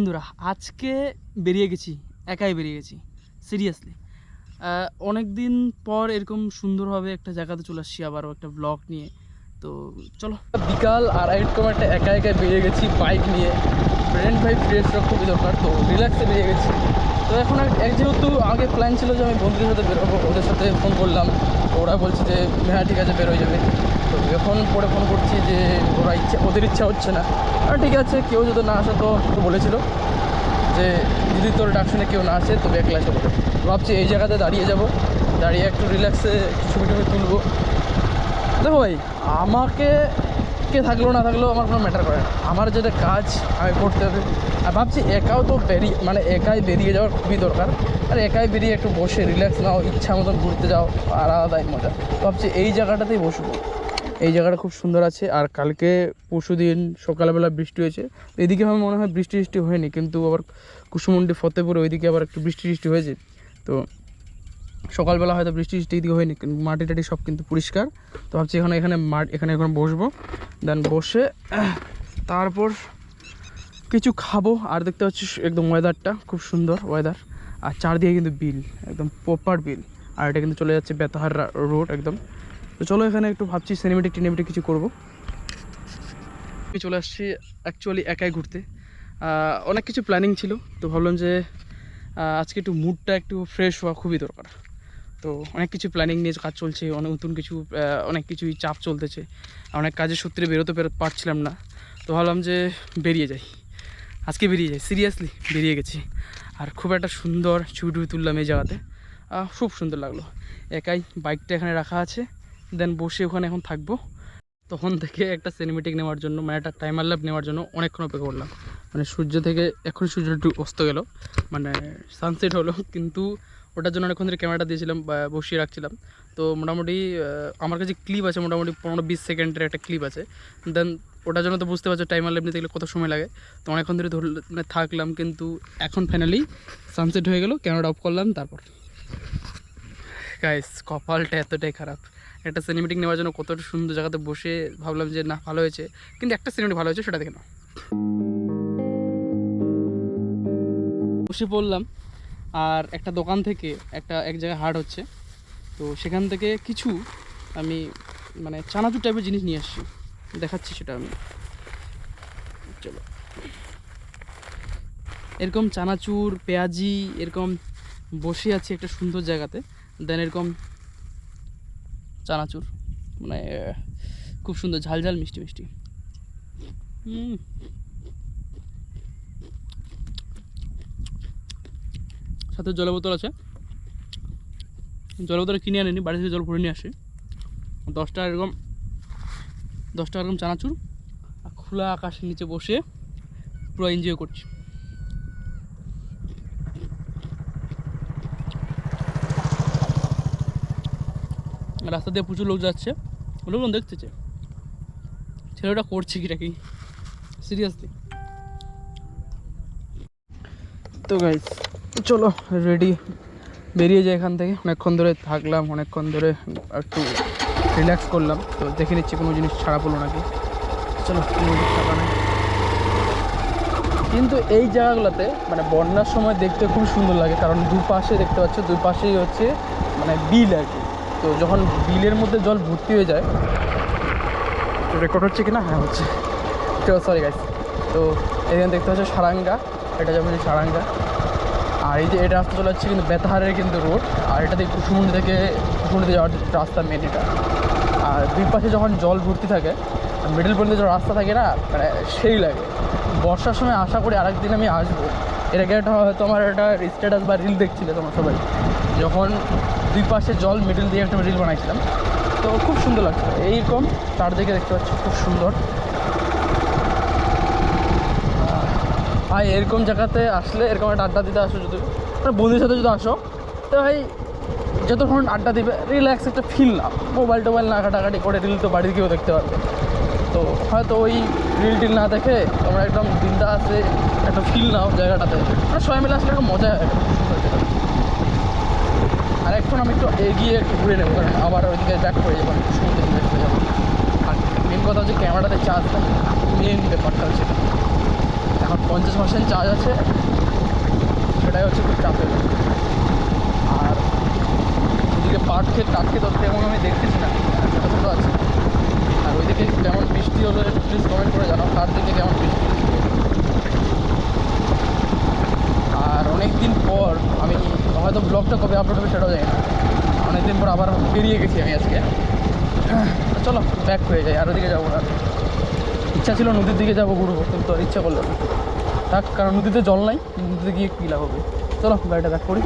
বন্ধুরা, আজকে বেরিয়ে গেছি, একাই বেরিয়ে গেছি সিরিয়াসলি অনেক দিন পর এরকম সুন্দরভাবে একটা জায়গাতে চলে আসছি, আবারও একটা ব্লগ নিয়ে। তো চলো। বিকাল আর এরকম একটা একা একা বেরিয়ে গেছি বাইক নিয়ে। ফ্রেন্ড ভাই ফ্রেন্ডসরা খুবই দরকার, তো রিল্যাক্সে বেরিয়ে গেছি। তো এখন এক যেহেতু আগে প্ল্যান ছিল যে আমি বন্ধুদের সাথে বেরোবো, ওদের সাথে ফোন করলাম, ওরা বলছে যে হ্যাঁ ঠিক আছে বেরোয় যাবে। এখন পরে ফোন করছি যে ওরা ইচ্ছা, ওদের ইচ্ছা হচ্ছে না। আর ঠিক আছে, কেউ যদি না আসে তো বলেছিল যে যদি তোর ডাক শুনে কেউ না আসে তবে একলা যাব। ভাবছি এই জায়গাতে দাঁড়িয়ে যাব, দাঁড়িয়ে একটু রিল্যাক্সে ছবি টবি তুলবো। দেখো ভাই, আমাকে কে থাকল না থাকলেও আমার কোনো ম্যাটার করে না। আমার যেটা কাজ, আমি করতে হবে। আর ভাবছি একাও তো বেরিয়ে মানে একাই বেরিয়ে যাওয়ার খুবই দরকার। আর একাই বেরিয়ে একটু বসে রিল্যাক্স নাও, ইচ্ছা মতন ঘুরতে যাও আর আলাদাই মজা। ভাবছি এই জায়গাটাতেই বসবো। এই জায়গাটা খুব সুন্দর আছে। আর কালকে পরশু দিন সকালবেলা বৃষ্টি হয়েছে। এদিকে আমার মনে হয় বৃষ্টি বৃষ্টি হয়নি, কিন্তু আবার কুসুমন্ডি, ফতেপুরে ওইদিকে আবার একটু বৃষ্টি বৃষ্টি হয়েছে। তো সকালবেলা হয়তো বৃষ্টি বৃষ্টি এদিকে হয়নি, কিন্তু মাটি টাটি সব কিন্তু পরিষ্কার। তো ভাবছি এখানে এখানে মাঠ, এখানে এখন বসবো। দেন বসে তারপর কিছু খাব। আর দেখতে পাচ্ছি একদম ওয়েদারটা খুব সুন্দর ওয়েদার আর চারদিকে কিন্তু বিল, একদম প্রপার বিল। আর এটা কিন্তু চলে যাচ্ছে বেতাহার রোড একদম। তো চলো এখানে একটু ভাবছি সিনেমেটিক টিনেমেটিক কিছু করব। আমি চলে আসছি অ্যাকচুয়ালি একাই ঘুরতে। অনেক কিছু প্ল্যানিং ছিল, তো ভাবলাম যে আজকে একটু মুডটা একটু ফ্রেশ হওয়া খুবই দরকার। তো অনেক কিছু প্ল্যানিং নিয়ে কাজ চলছে, অনেক নতুন কিছু অনেক কিছুই চাপ চলতেছে। অনেক কাজের সূত্রে বেরোতে পেরে পারছিলাম না। তো ভাবলাম যে বেরিয়ে যাই। আজকে বেরিয়ে যাই সিরিয়াসলি বেরিয়ে গেছি। আর খুব একটা সুন্দর ছবি টবি তুললাম এই জায়গাতে। খুব সুন্দর লাগল। একাই বাইকটা এখানে রাখা আছে। দেন বসে ওখানে এখন থাকব। তখন থেকে একটা সিনেমেটিক নেওয়ার জন্য মানে একটা টাইমার ল্যাব নেওয়ার জন্য অনেকক্ষণ অপেক্ষা করলাম। মানে সূর্য থেকে এখন সূর্য একটু অস্ত গেল। মানে সানসেট হলো, কিন্তু ওটার জন্য অনেকক্ষণ ধরে ক্যামেরাটা দিয়েছিলাম বা বসিয়ে রাখছিলাম। তো মোটামুটি আমার কাছে ক্লিপ আছে, মোটামুটি পনেরো বিশ সেকেন্ডের একটা ক্লিপ আছে। দেন ওটার জন্য তো বুঝতে পারছ টাইমার ল্যাব নিতে গেলে কত সময় লাগে। তো অনেকক্ষণ ধরে ধর মানে থাকলাম, কিন্তু এখন ফাইনালি সানসেট হয়ে গেল ক্যামেরাটা অফ করলাম, তারপর। গাইস কপালটা এতটাই খারাপ। একটা সিনেমেটিক নেওয়ার জন্য কতটা সুন্দর জায়গাতে বসে ভাবলাম যে, না, ভালো হয়েছে। কিন্তু একটা সিনেমেটিক ভালো হয়েছে, সেটা দেখে নাও। বসে পড়লাম, আর একটা দোকান থেকে একটা এক জায়গায় হাট হচ্ছে। তো সেখান থেকে কিছু আমি মানে চানাচুর টাইপের জিনিস নিয়ে আসছি। দেখাচ্ছি সেটা আমি। চলো। এরকম চানাচুর, পেঁয়াজি, এরকম বসে আছি একটা সুন্দর জায়গাতে। দেন এরকম চানাচুর। মানে খুব সুন্দর ঝাল ঝাল মিষ্টি। মিষ্টি সাথে জলের বোতল আছে। জলের বোতল কিনে আনিনি, বাড়ি থেকে জল ভরে নিয়ে আসি। দশটা এরকম দশটা এরকম চানাচুর, আর খোলা আকাশের নিচে বসে পুরো এনজয় করছি। রাস্তা দিয়ে প্রচুর লোক যাচ্ছে। লোকজন দেখতেছে। ছেলেটা করছে কিটা কি সিরিয়াসলি তো গাইজ চলো রেডি বেরিয়ে যাই এখান থেকে। অনেকক্ষণ ধরে থাকলাম, অনেকক্ষণ ধরে একটু রিল্যাক্স করলাম। তো দেখে নিচ্ছি কোনো জিনিস ছাড়া পড়ল নাকি। চলো, কোনো জিনিস ছাড়া নেই। কিন্তু এই জায়গাগুলোতে মানে বন্যার সময় দেখতে খুব সুন্দর লাগে। কারণ দুপাশে দেখতে পাচ্ছ দুই পাশেই হচ্ছে মানে বিল আর কি। তো যখন বিলের মধ্যে জল ভর্তি হয়ে যায় রেকর্ড হচ্ছে কি না হ্যাঁ হচ্ছে। তো সরি গাইস তো এখানে দেখতে পাচ্ছ সারাঙ্গা এটা যেমন সারাঙ্গা। আর এই যে এটা রাস্তা চলে যাচ্ছে কিন্তু বেতাহারের কিন্তু রোড আর এটা দিয়ে কুসুমুন্ডি থেকে কুসুমুন্ডিতে যাওয়ার রাস্তা মেন এটা। আর দুই পাশে যখন জল ভর্তি থাকে মিডল পর্যন্ত যে রাস্তা থাকে না মানে সেই লাগে। বর্ষার সময় আশা করি আরেকদিন আমি আসব। এর আগে একটা হয়তো আমার একটা স্ট্যাটাস বা রিল দেখছিলে তোমার সবাই? যখন দুই পাশে জল মিডিল দিয়ে একটা রিল বানাইছিলাম। তো খুব সুন্দর লাগছে এইরকম চারদিকে দেখতে পাচ্ছি, খুব সুন্দর। ভাই, এরকম জায়গাতে আসলে এরকম একটা আড্ডা দিতে আসো যদি। মানে বন্ধুর সাথে যদি আসো, তো ভাই, যতক্ষণ আড্ডা দিবে রিল্যাক্স একটা ফিল না। মোবাইল টোবাইল না ঘাটাঘাটি করে রিল তো বাড়ির কেউ দেখতে পারবে। তো হয়তো ওই রিল টিল না দেখে তোমরা একদম দিনটা আসে একটা ফিল নাও জায়গাটাতে। মানে সবাই মিলে আসলে একটা মজা হয়। সুন্দর। আর এখন আমি একটু এগিয়ে একটু ঘুরে নেব, কারণ আবার ওইদিকে ব্যাক করে যাব, সমুদ্রের দিকে চলে যাব। আর মেন কথা হচ্ছে ক্যামেরাতে চার্জ মেন ব্যাপারটা হচ্ছে এখন পঞ্চাশ পার্সেন্ট চার্জ আছে, সেটাই হচ্ছে খুব চাপের আর ওদিকে পাট ক্ষেত কাঠ ক্ষেত তেমন আমি দেখতেছি না ছোটো ছোটো আছে আর ওইদিকে কেমন বৃষ্টি হলো প্লিজ কমেন্ট করে জানাও কার দিকে কেমন বৃষ্টি আর অনেক দিন পর আমি হয়তো ব্লগটা কবে আপলোড হবে সেটাও জানি না। অনেকদিন পর আবার বেরিয়ে গেছি আমি আজকে। চলো ব্যাক হয়ে যাই, আর ওদিকে যাব না। ইচ্ছা ছিল নদীর দিকে যাব, ঘুরবো, কিন্তু আর ইচ্ছা করল না। থাক, কারণ নদীতে জল নাই, নদীতে গিয়ে কী লাভ হবে? চলো গাড়িটা ব্যাক করি।